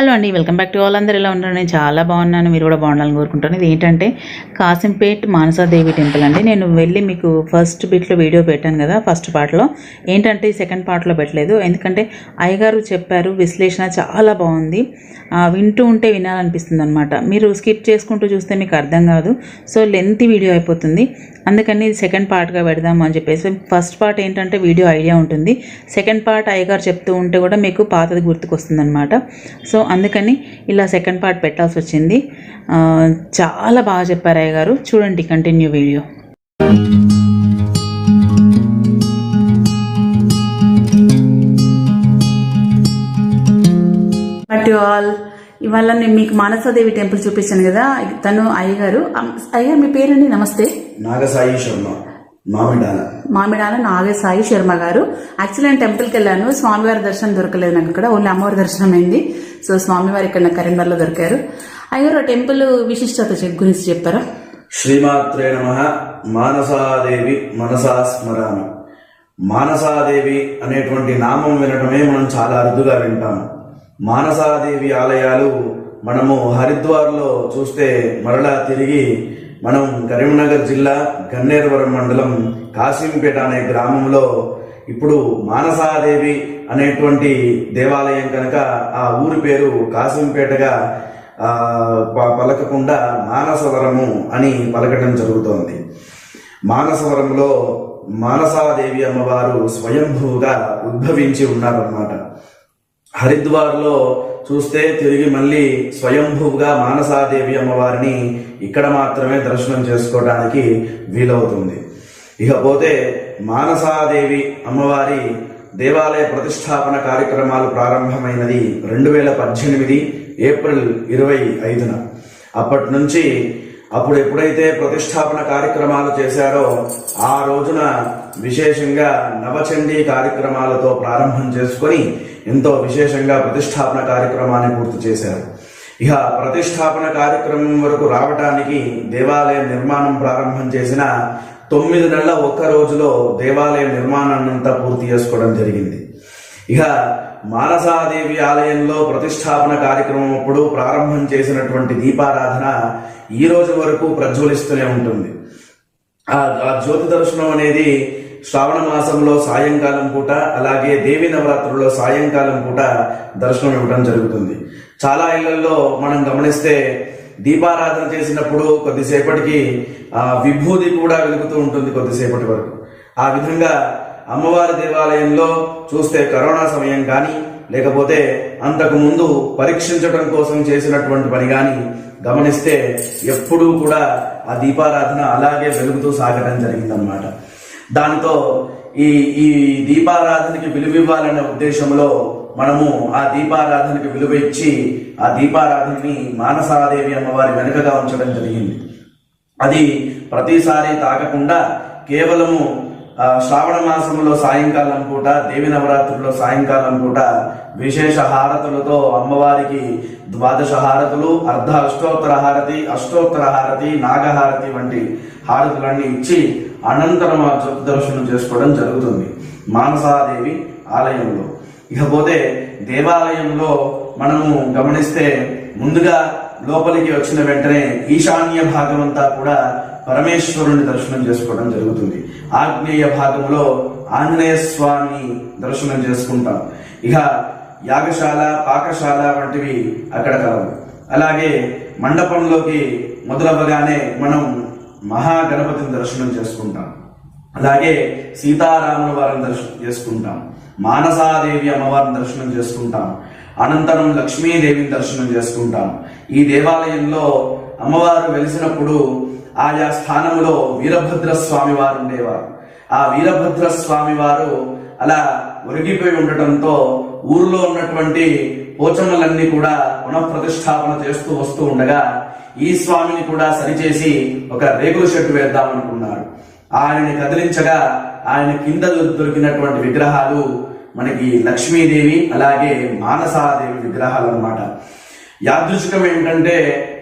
Hello అండి welcome back to all. అందరు ఎలా ఉంటారు నేను చాలా బాగున్నాను. మీరు కూడా బాగుండాలని కోరుకుంటాను ఇది ఏంటంటే కాసింపేట్ మానసాదేవి టెంపుల్ అండి. నేను వెళ్ళి మీకు ఫస్ట్ బిట్లో వీడియో పెట్టాను కదా ఫస్ట్ పార్ట్లో. ఏంటంటే సెకండ్ పార్ట్లో పెట్టలేదు. ఎందుకంటే అయ్యగారు చెప్పారు విశ్లేషణ చాలా బాగుంది. వింటూ ఉంటే వినాలనిపిస్తుంది అనమాట మీరు స్కిప్ చేసుకుంటూ చూస్తే మీకు అర్థం కాదు. సో లెంత్ వీడియో అయిపోతుంది. అందుకని ఇది సెకండ్ పార్ట్గా పెడదాము అని చెప్పేసి. ఫస్ట్ పార్ట్ ఏంటంటే వీడియో ఐడియా ఉంటుంది. సెకండ్ పార్ట్ అయ్యగారు చెప్తూ ఉంటే కూడా మీకు పాతది గుర్తుకొస్తుంది అనమాట సో అందుకని ఇలా సెకండ్ పార్ట్ పెట్టాల్సి వచ్చింది. ఆ, చాలా బాగా చెప్పారు అయ్యగారు చూడండి కంటిన్యూ వీడియో బట్ ఆల్ ఇవాళ నేను మీకు మానసాదేవి టెంపుల్ చూపించాను కదా. తను అయ్యగారు అయ్యగారు మీ పేరండి? నమస్తే. నాగసాయి శర్మ మామిడాల మామిడాల నాగసాయి శర్మ గారు. యాక్చువల్లీ నేను టెంపుల్కి వెళ్ళాను. స్వామివారి దర్శనం దొరకలేదు నాకు ఇక్కడ ఓన్లీ అమ్మవారి దర్శనం అయింది సో స్వామివారి ఇక్కడ కరీంనగర్లో దొరికారు. అయ్యారు ఆ టెంపుల్ విశిష్టత గురించి చెప్పారా శ్రీమాత్రే నమ. మానసాదేవి మనసా స్మరామి. మానసాదేవి అనేటువంటి నామం వినటమే మనం చాలా అరుదుగా వింటాము మానసాదేవి ఆలయాలు మనము హరిద్వార్లో చూస్తే మరలా తిరిగి మనం కరీంనగర్ జిల్లా గన్నేరువరం మండలం కాసింపేట అనే గ్రామంలో ఇప్పుడు మానసాదేవి అనేటువంటి దేవాలయం కనుక ఆ ఊరి పేరు కాసింపేటగా ప- పలకకుండా మానసవరము అని పలకడం జరుగుతోంది. మానసవరంలో మానసాదేవి అమ్మవారు స్వయంభూగా ఉద్భవించి ఉన్నారన్నమాట. హరిద్వార్లో చూస్తే తిరిగి మళ్ళీ స్వయంభూగా మానసాదేవి అమ్మవారిని ఇక్కడ మాత్రమే దర్శనం చేసుకోవడానికి వీలవుతుంది. ఇకపోతే మానసాదేవి అమ్మవారి దేవాలయ ప్రతిష్టాపన కార్యక్రమాలు ప్రారంభమైనది రెండు వేల పద్దెనిమిది ఏప్రిల్ ఇరవై ఐదున. అప్పటి నుంచి అప్పుడు ఎప్పుడైతే ప్రతిష్టాపన కార్యక్రమాలు చేశారో ఆ రోజున విశేషంగా నవచండీ కార్యక్రమాలతో ప్రారంభం చేసుకొని ఎంతో విశేషంగా ప్రతిష్టాపన కార్యక్రమాన్ని పూర్తి చేశారు. ఇక ప్రతిష్టాపన కార్యక్రమం వరకు రావటానికి దేవాలయ నిర్మాణం ప్రారంభం చేసిన తొమ్మిది నెలల ఒక్క రోజులో దేవాలయ నిర్మాణాన్ని అంతా పూర్తి చేసుకోవడం జరిగింది. ఇక మానసాదేవి ఆలయంలో ప్రతిష్టాపన కార్యక్రమం అప్పుడు ప్రారంభం చేసినటువంటి దీపారాధన ఈ రోజు వరకు ప్రజ్వలిస్తూనే ఉంటుంది. ఆ ఆ జ్యోతి దర్శనం అనేది శ్రావణ మాసంలో సాయంకాలం పూట అలాగే దేవి నవరాత్రుల్లో సాయంకాలం పూట దర్శనం ఇవ్వడం జరుగుతుంది. చాలా ఇళ్ళలో మనం గమనిస్తే దీపారాధన చేసినప్పుడు కొద్దిసేపటికి ఆ విభూది కూడా వెలుగుతూ ఉంటుంది కొద్దిసేపటి వరకు. ఆ విధంగా అమ్మవారి దేవాలయంలో చూస్తే కరోనా సమయం కానీ లేకపోతే అంతకుముందు పరీక్షించడం కోసం చేసినటువంటి పని కానీ గమనిస్తే ఎప్పుడూ కూడా ఆ దీపారాధన అలాగే వెలుగుతూ సాగడం జరిగిందన్నమాట. దాంతో ఈ ఈ దీపారాధనకి విలువివ్వాలనే ఉద్దేశంలో మనము ఆ దీపారాధనకి విలువ ఇచ్చి ఆ దీపారాధనని మానసాదేవి అమ్మవారి వెనుకగా ఉంచడం జరిగింది. అది ప్రతిసారి తాకకుండా కేవలము ఆ, శ్రావణ మాసంలో సాయంకాలం పూట దేవి నవరాత్రుల్లో సాయంకాలం పూట విశేష హారతులతో అమ్మవారికి ద్వాదశ హారతులు అర్ధ అష్టోత్తర హారతి అష్టోత్తర హారతి నాగహారతి వంటి హారతులన్నీ ఇచ్చి అనంతరం ఆ దర్శనం చేసుకోవడం జరుగుతుంది. మానసాదేవి ఆలయంలో. ఇకపోతే దేవాలయంలో మనము గమనిస్తే ముందుగా లోపలికి వచ్చిన వెంటనే ఈశాన్య భాగం అంతా కూడా పరమేశ్వరుని దర్శనం చేసుకోవడం జరుగుతుంది. ఆగ్నేయ భాగంలో ఆంజనేయ స్వామి దర్శనం చేసుకుంటాం. ఇక యాగశాల పాకశాల వంటివి అక్కడ కలవు అలాగే మండపంలోకి మొదలవ్వగానే మనం మహాగణపతిని దర్శనం చేసుకుంటాం. అలాగే సీతారాముల వారిని దర్శనం చేసుకుంటాం. మానసాదేవి అమ్మవారిని దర్శనం చేసుకుంటాం. అనంతరం లక్ష్మీదేవిని దర్శనం చేసుకుంటాం. ఈ దేవాలయంలో అమ్మవారు వెలిసినప్పుడు ఆయా స్థానంలో వీరభద్ర స్వామి వారు ఉండేవారు. ఆ వీరభద్ర స్వామి వారు అలా ఒరిగిపోయి ఉండటంతో ఊర్లో ఉన్నటువంటి పోచమ్మలన్నీ కూడా పునఃప్రతిష్టాపన చేస్తూ వస్తూ ఉండగా ఈ స్వామిని కూడా సరిచేసి ఒక రేకుల షెడ్ వేద్దామనుకున్నారు. ఆయనని కదిలించగా ఆయన కింద దొరికినటువంటి విగ్రహాలు మనకి లక్ష్మీదేవి అలాగే మానసాదేవి విగ్రహాలు అన్నమాట. యాదృశికం ఏంటంటే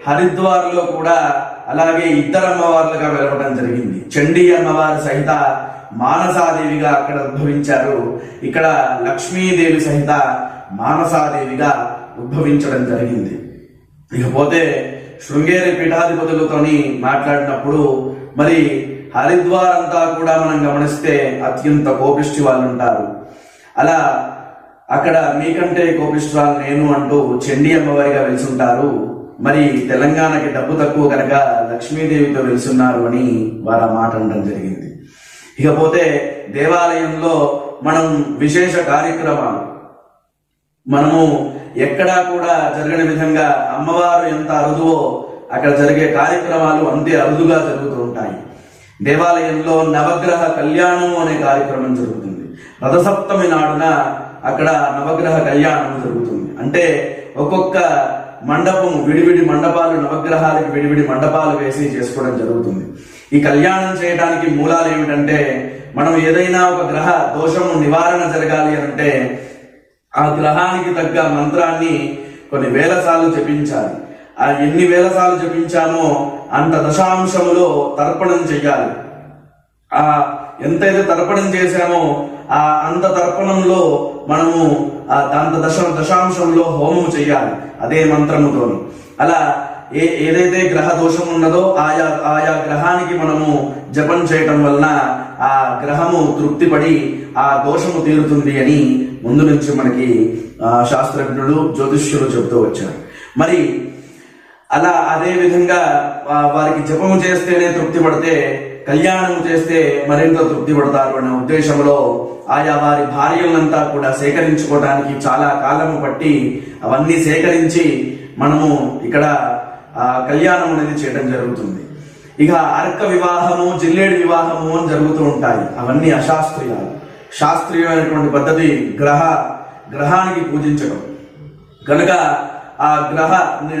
హరిద్వార్లో కూడా అలాగే ఇద్దరు అమ్మవార్లుగా వెలవడం జరిగింది. చండీ అమ్మవారు సహిత మానసాదేవిగా అక్కడ ఉద్భవించారు. ఇక్కడ లక్ష్మీదేవి సహిత మానసాదేవిగా ఉద్భవించడం జరిగింది. ఇకపోతే శృంగేరి పీఠాధిపతులతోని మాట్లాడినప్పుడు మరి హరిద్వార్ అంతా కూడా మనం గమనిస్తే అత్యంత కోపిష్టి వాళ్ళు ఉంటారు అలా అక్కడ మీకంటే కోపిష్ఠురాలు నేను అంటూ చండీ అమ్మవారిగా వెలుసుంటారు. మరి తెలంగాణకి డబ్బు తక్కువ కనుక లక్ష్మీదేవితో వెలుసున్నారు అని వారు ఆ మాట అనడం జరిగింది. ఇకపోతే దేవాలయంలో మనం విశేష కార్యక్రమాలు. మనము ఎక్కడా కూడా జరగని విధంగా అమ్మవారు ఎంత అరుదువో అక్కడ జరిగే కార్యక్రమాలు అంతే అరుదుగా జరుగుతూ ఉంటాయి. దేవాలయంలో నవగ్రహ కళ్యాణం అనే కార్యక్రమం జరుగుతుంది. రథసప్తమి నాడున అక్కడ నవగ్రహ కళ్యాణం జరుగుతుంది. అంటే ఒక్కొక్క మండపం విడివిడి మండపాలు నవగ్రహాలకి విడివిడి మండపాలు వేసి చేసుకోవడం జరుగుతుంది. ఈ కళ్యాణం చేయడానికి మూలాలు ఏమిటంటే మనం ఏదైనా ఒక గ్రహ దోషము నివారణ జరగాలి అంటే ఆ గ్రహానికి తగ్గ మంత్రాన్ని కొన్ని వేల సార్లు జపించాలి. ఆ ఎన్ని వేల సార్లు జపించామో అంత దశాంశములో తర్పణం చెయ్యాలి. ఆ ఎంతైతే తర్పణం చేశామో ఆ అంత తర్పణంలో మనము ఆ అంత దశ దశాంశంలో హోమం చెయ్యాలి. అదే మంత్రముతో అలా ఏ ఏదైతే గ్రహ దోషం ఉన్నదో ఆయా ఆయా గ్రహానికి మనము జపం చేయటం వలన ఆ గ్రహము తృప్తిపడి ఆ దోషము తీరుతుంది అని ముందు నుంచి మనకి శాస్త్రజ్ఞుడు శాస్త్రజ్ఞులు జ్యోతిష్యులు చెబుతూ వచ్చారు. మరి అలా అదే విధంగా వారికి జపము చేస్తేనే తృప్తి పడితే కళ్యాణం చేస్తే మరింత తృప్తి పడతారు అనే ఉద్దేశంలో ఆయా వారి భార్యలంతా కూడా సేకరించుకోవడానికి చాలా కాలము పట్టి అవన్నీ సేకరించి మనము ఇక్కడ ఆ, కళ్యాణం అనేది చేయడం జరుగుతుంది. ఇక అర్క వివాహము జిల్లేడు వివాహము అని జరుగుతూ ఉంటాయి. అవన్నీ అశాస్త్రీయాలు. శాస్త్రీయమైనటువంటి పద్ధతి గ్రహ గ్రహానికి పూజించడం కనుక ఆ గ్రహ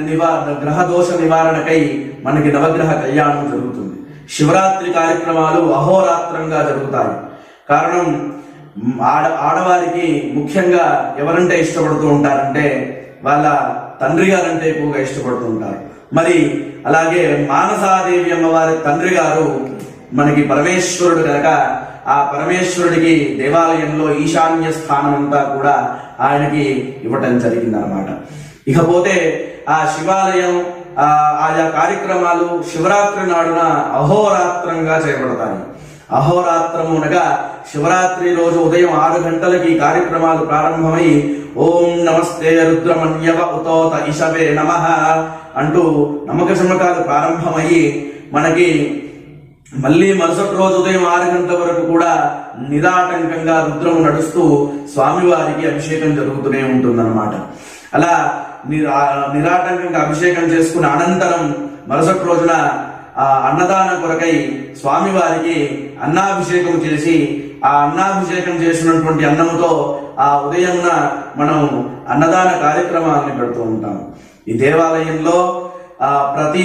నివారణ గ్రహ దోష నివారణకై మనకి నవగ్రహ కళ్యాణం జరుగుతుంది. శివరాత్రి కార్యక్రమాలు అహోరాత్రంగా జరుగుతాయి. కారణం ఆడ ఆడవారికి ముఖ్యంగా ఎవరంటే ఇష్టపడుతూ ఉంటారంటే వాళ్ళ తండ్రి గారంటే ఎక్కువగా ఇష్టపడుతూ ఉంటారు. మరి అలాగే మానసాదేవి అమ్మవారి తండ్రి గారు మనకి పరమేశ్వరుడు కనుక ఆ పరమేశ్వరుడికి దేవాలయంలో ఈశాన్య స్థానం అంతా కూడా ఆయనకి ఇవ్వటం జరిగిందనమాట ఇకపోతే ఆ శివాలయం ఆయా కార్యక్రమాలు శివరాత్రి నాడున అహోరాత్రంగా చేపడతాయి అహోరాత్రం అనగా శివరాత్రి రోజు ఉదయం ఆరు గంటలకి కార్యక్రమాలు ప్రారంభమై ఓం నమస్తే రుద్రమన్యవ ఉతోత ఇషవే నమ అంటూ నమ్మక శమకాలు ప్రారంభమయ్యి మనకి మళ్ళీ మరుసటి రోజు ఉదయం ఆరు గంటల వరకు కూడా నిరాటంకంగా రుద్రము నడుస్తూ స్వామివారికి అభిషేకం జరుగుతూనే ఉంటుందన్నమాట. అలా మీరు నిరాటంకంగా అభిషేకం చేసుకున్న అనంతరం మరుసటి రోజున ఆ అన్నదానం కొరకై స్వామివారికి అన్నాభిషేకం చేసి ఆ అన్నాభిషేకం చేసినటువంటి అన్నముతో ఆ ఉదయంన మనం అన్నదాన కార్యక్రమాన్ని పెడుతూ ఉంటాం. ఈ దేవాలయంలో ఆ ప్రతి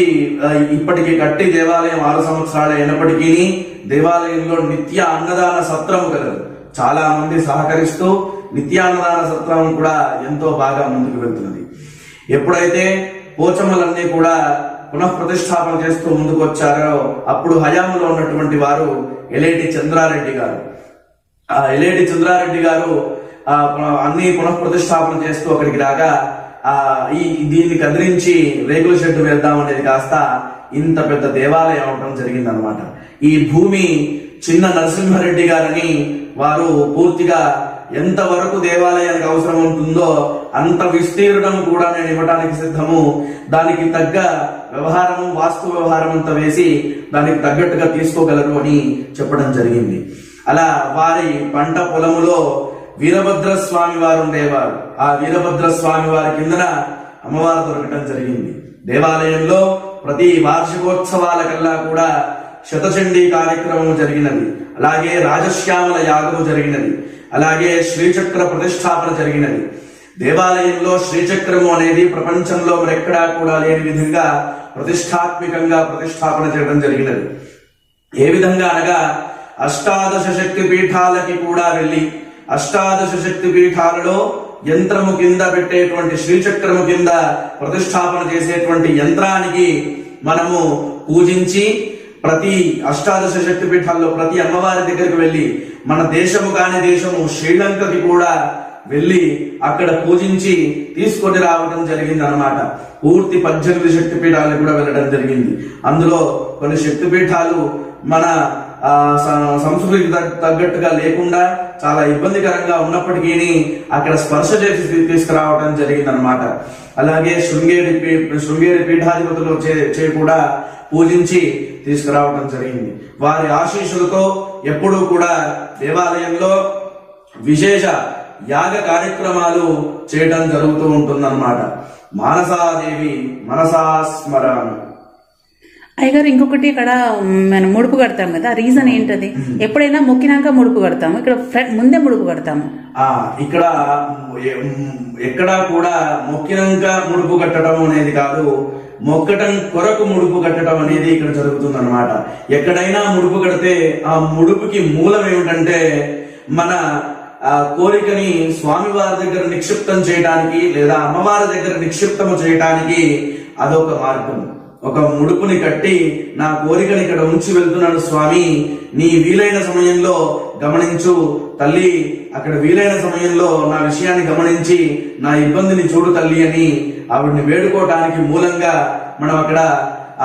ఇప్పటికీ ఇప్పటికి కట్టి దేవాలయం ఆరు సంవత్సరాలు అయినప్పటికీ దేవాలయంలో నిత్య అన్నదాన సత్రం కలదు చాలా మంది సహకరిస్తూ నిత్యాన్నదాన సత్రం కూడా ఎంతో బాగా ముందుకు వెళ్తున్నది. ఎప్పుడైతే పోచమ్మలన్నీ కూడా పునఃప్రతిష్టాపన చేస్తూ ముందుకు వచ్చారో అప్పుడు హయాంలో ఉన్నటువంటి వారు ఎలేటి చంద్రారెడ్డి గారు. ఆ ఎలేటి చంద్రారెడ్డి గారు ఆ అన్ని పునఃప్రతిష్టాపన చేస్తూ అక్కడికి రాగా ఆ ఈ దీన్ని కదిలించి రేకుల షెడ్ వెళ్దాం అనేది కాస్త ఇంత పెద్ద దేవాలయం అవడం జరిగిందనమాట ఈ భూమి చిన్న నరసింహారెడ్డి గారని వారు పూర్తిగా ఎంత వరకు దేవాలయానికి అవసరం ఉంటుందో అంత విస్తీర్ణం కూడా నేను ఇవ్వడానికి సిద్ధము. దానికి తగ్గ వ్యవహారము వాస్తు వ్యవహారం అంతా వేసి దానికి తగ్గట్టుగా తీసుకోగలరు అని చెప్పడం జరిగింది. అలా వారి పంట పొలములో వీరభద్ర స్వామి వారు ఉండేవారు. ఆ వీరభద్ర స్వామి వారి కిందన అమ్మవారు దొరకటం జరిగింది. దేవాలయంలో ప్రతి వార్షికోత్సవాల కల్లా కూడా శతచండీ కార్యక్రమం జరిగినది. అలాగే రాజశ్యామల యాగము జరిగినది. అలాగే శ్రీచక్ర ప్రతిష్టాపన జరిగినది. దేవాలయంలో శ్రీచక్రము అనేది ప్రపంచంలో మరెక్కడా కూడా లేని విధంగా ప్రతిష్టాత్మికంగా ప్రతిష్టాపన చేయడం జరిగినది. ఏ విధంగా అనగా అష్టాదశ శక్తి పీఠాలకి కూడా వెళ్ళి అష్టాదశ శక్తి పీఠాలలో యంత్రము కింద పెట్టేటువంటి శ్రీచక్రము కింద ప్రతిష్టాపన చేసేటువంటి యంత్రానికి మనము పూజించి ప్రతి అష్టాదశ శక్తి పీఠాల్లో ప్రతి అమ్మవారి దగ్గరికి వెళ్ళి మన దేశము కాని దేశము శ్రీలంకకి కూడా వెళ్ళి అక్కడ పూజించి తీసుకొని రావడం జరిగింది అనమాట పూర్తి పద్దెనిమిది శక్తి పీఠాలు కూడా వెళ్ళడం జరిగింది. అందులో కొన్ని శక్తి పీఠాలు మన సంస్కృతికి తగ్గట్టుగా లేకుండా చాలా ఇబ్బందికరంగా ఉన్నప్పటికీ అక్కడ స్పర్శ చేసి తీసుకురావడం జరిగింది అన్నమాట అలాగే శృంగేరి పీ- శృంగేరి పీఠాధిపతులు చే చే కూడా పూజించి తీసుకురావడం జరిగింది. వారి ఆశీస్సులతో ఎప్పుడూ కూడా దేవాలయంలో విశేష యాగ కార్యక్రమాలు చేయడం జరుగుతూ ఉంటుందన్నమాట. మానసాదేవి మనసా స్మరామి. అయ్యగారు ఇంకొకటి ఇక్కడ మనం ముడుపు కడతాం కదా రీజన్ ఏంటది? ఎప్పుడైనా మొక్కినాక ముడుపు కడతాము ఇక్కడ ముందే ముడుపు కడతాము. ఆ ఇక్కడ ఎక్కడా కూడా మొక్కినంక ముడుపు కట్టడం అనేది కాదు మొక్కటం కొరకు ముడుపు కట్టడం అనేది ఇక్కడ జరుగుతుంది అనమాట ఎక్కడైనా ముడుపు కడితే ఆ ముడుపుకి మూలం ఏమిటంటే మన ఆ కోరికని స్వామివారి దగ్గర నిక్షిప్తం చేయడానికి లేదా అమ్మవారి దగ్గర నిక్షిప్తము చేయడానికి అదొక మార్గం. ఒక ముడుపుని కట్టి నా కోరికని ఇక్కడ ఉంచి వెళ్తున్నాను స్వామి. నీ వీలైన సమయంలో గమనించు తల్లి అక్కడ వీలైన సమయంలో నా విషయాన్ని గమనించి నా ఇబ్బందిని చూడు తల్లి అని ఆవిడ్ని వేడుకోవటానికి మూలంగా మనం అక్కడ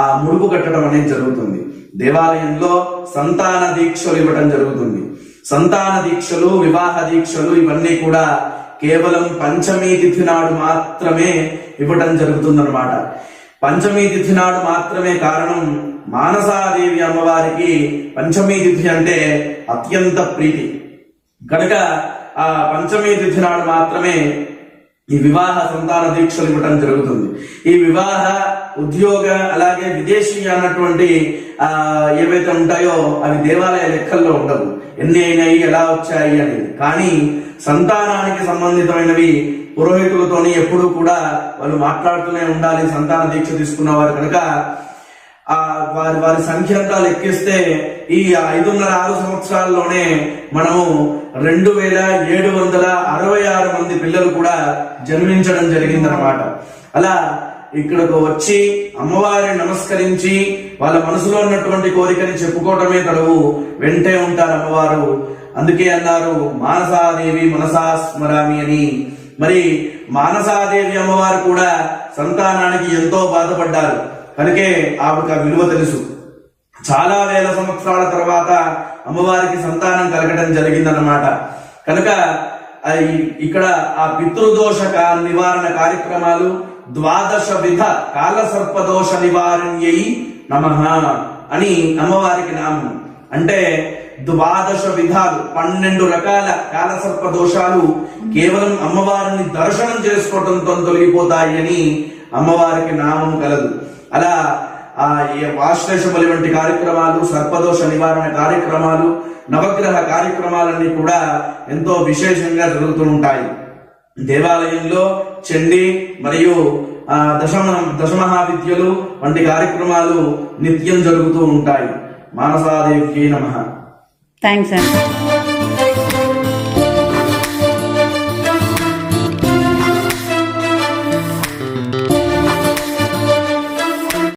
ఆ ముడుపు కట్టడం అనేది జరుగుతుంది. దేవాలయంలో సంతాన దీక్షలు ఇవ్వటం జరుగుతుంది. సంతాన దీక్షలు వివాహ దీక్షలు ఇవన్నీ కూడా కేవలం పంచమీ తిథి నాడు మాత్రమే ఇవ్వటం జరుగుతుందన్నమాట. పంచమీ తిథి నాడు మాత్రమే కారణం మానసాదేవి అమ్మవారికి. పంచమీ తిథి అంటే అత్యంత ప్రీతి. కనుక ఆ పంచమీ తిథి నాడు మాత్రమే ఈ వివాహ సంతాన దీక్షలు ఇవ్వటం జరుగుతుంది. ఈ వివాహ ఉద్యోగ అలాగే విదేశీ అన్నటువంటి ఆ ఏవైతే ఉంటాయో అవి దేవాలయ లెక్కల్లో ఉండవు. ఎన్ని అయినాయి ఎలా వచ్చాయి అనేది. కానీ సంతానానికి సంబంధితమైనవి పురోహితులతోని ఎప్పుడూ కూడా వాళ్ళు మాట్లాడుతూనే ఉండాలి సంతాన దీక్ష తీసుకున్నవారు కనుక ఆ వారి వారి సంఖ్య అంతా లెక్కిస్తే ఈ ఐదున్నర ఆరు సంవత్సరాల్లోనే మనము రెండు వేల ఏడు వందల అరవై ఆరు మంది పిల్లలు కూడా జన్మించడం జరిగిందనమాట అలా ఇక్కడకు వచ్చి అమ్మవారిని నమస్కరించి వాళ్ళ మనసులో ఉన్నటువంటి కోరికని చెప్పుకోవటమే తడవు వెంటే ఉంటారు అమ్మవారు. అందుకే అన్నారు మానసాదేవి మనసా స్మరామి అని. మరి మానసాదేవి అమ్మవారు కూడా సంతానానికి ఎంతో బాధపడ్డారు. కనుకే ఆవిడకి ఆ విలువ తెలుసు. చాలా వేల సంవత్సరాల తర్వాత అమ్మవారికి సంతానం కలగడం జరిగిందన్నమాట. కనుక ఇక్కడ ఆ పితృదోష నివారణ కార్యక్రమాలు ద్వాదశ విధ కాల సర్పదోష నివారణ్యై నమ అని అమ్మవారికి నామం. అంటే ద్వాదశ విధాలు పన్నెండు రకాల కాలసర్ప దోషాలు కేవలం అమ్మవారిని దర్శనం చేసుకోవడంతో తొలగిపోతాయని అమ్మవారికి నామం కలదు. అలా ఆ ఈ వంటి కార్యక్రమాలు సర్పదోష నివారణ కార్యక్రమాలు నవగ్రహ కార్యక్రమాలన్నీ కూడా ఎంతో విశేషంగా జరుగుతూ ఉంటాయి. దేవాలయంలో చండి మరియు ఆ, దశమ దశమహావిద్యలు వంటి కార్యక్రమాలు నిత్యం జరుగుతూ ఉంటాయి. మానసాదేవికి నమ. థ్యాంక్స్ అండి